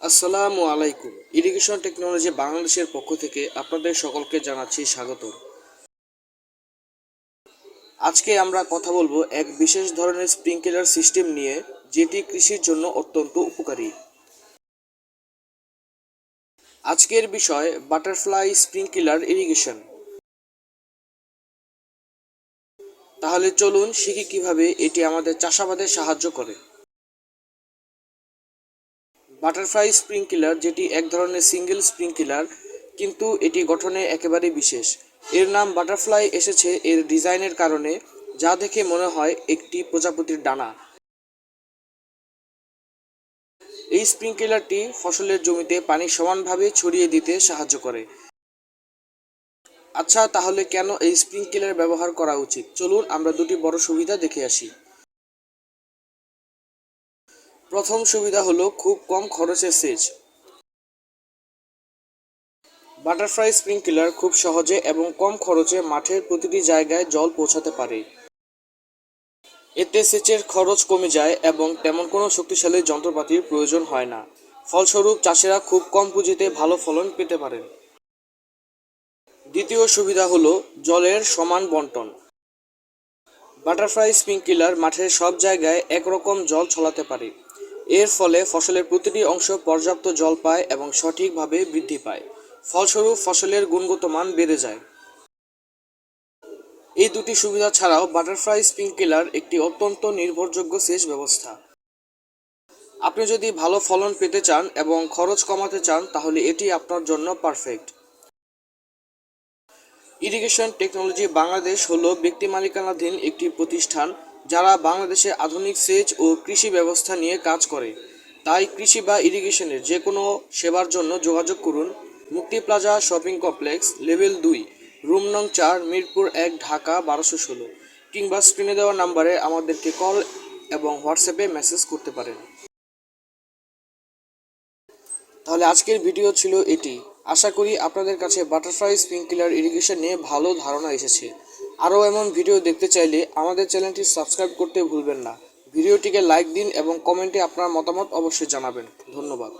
আসসালামু আলাইকুম। Irrigation technology বাংলাদেশের পক্ষ থেকে আপনাদের সকলকে জানাচ্ছি স্বাগত আজকে আমরা কথা বলব এক বিশেষ ধরনের স্প্রিংকলার সিস্টেম নিয়ে, যেটি কৃষির জন্য অত্যন্ত উপকারী। আজকের বিষয় বাটারফ্লাই স্প্রিংকলার ইরিগেশন তাহলে চলুন শিখি কীভাবে এটি আমাদের চাষাবাদে সাহায্য করে। বাটারফ্লাই স্প্রিংকলার যেটি এক ধরনের সিঙ্গেল স্প্রিংকলার কিন্তু এটি গঠনে একেবারে বিশেষ। এর নাম বাটারফ্লাই এসেছে এর ডিজাইনের কারণে, যা দেখে মনে হয় একটি প্রজাপতির ডানা। এই স্প্রিংকলারটি ফসলের জমিতে পানি সমানভাবে ছড়িয়ে দিতে সাহায্য করে। আচ্ছা তাহলে কেন এই স্প্রিংকলার ব্যবহার করা উচিত? চলুন আমরা দুটি বড় সুবিধা দেখে আসি। প্রথম সুবিধা হলো খুব কম খরচে সেচ। বাটারফ্লাই স্প্রিংকলার খুব সহজে এবং কম খরচে মাঠের প্রতিটি জায়গায় জল পৌঁছাতে পারে। এতে সেচের খরচ কমে যায় এবং তেমন কোনো শক্তিশালী যন্ত্রপাতির প্রয়োজন হয় না। ফলস্বরূপ চাষিরা খুব কম পুঁজিতে ভালো ফলন পেতে পারেন। দ্বিতীয় সুবিধা হলো জলের সমান বন্টন। বাটারফ্লাই স্প্রিংকলার মাঠের সব জায়গায় একরকম জল ছলাতে পারে। এর ফলে ফসলের প্রতিটি অংশ পর্যাপ্ত জল পায় এবং সঠিকভাবে বৃদ্ধি পায়। ফলস্বরূপ, ফসলের গুণগত মান বেড়ে যায়। এই দুটি সুবিধা ছাড়াও বাটারফ্লাই স্প্রিংকলার একটি অত্যন্ত নির্ভরযোগ্য সেচ ব্যবস্থা। আপনি যদি ভালো ফলন পেতে চান এবং খরচ কমাতে চান, তাহলে এটি আপনার জন্য পারফেক্ট। ইরিগেশন টেকনোলজি বাংলাদেশ হল ব্যক্তি মালিকানাধীন একটি প্রতিষ্ঠান যারা বাংলাদেশে আধুনিক সেচ ও কৃষি ব্যবস্থা নিয়ে কাজ করে, তাই কৃষি বা ইরিগেশনের যে কোনো সেবার জন্য যোগাযোগ করুন Mukti plaza shopping complex, level দুই, রুম নং চার, মিরপুর এক, ঢাকা বারোশো ষোলো, কিংবা স্ক্রিনে দেওয়া নাম্বারে আমাদেরকে কল এবং হোয়াটসঅ্যাপে মেসেজ করতে পারেন। তাহলে আজকের ভিডিও ছিল এটি। আশা করি আপনাদের কাছে বাটারফ্লাই স্প্রিংকলার ইরিগেশন নিয়ে ভালো ধারণা এসেছে। আরও এমন ভিডিও দেখতে চাইলে আমাদের চ্যানেলটি সাবস্ক্রাইব করতে ভুলবেন না। ভিডিওটিকে লাইক দিন এবং কমেন্টে আপনার মতামত অবশ্যই জানাবেন। ধন্যবাদ।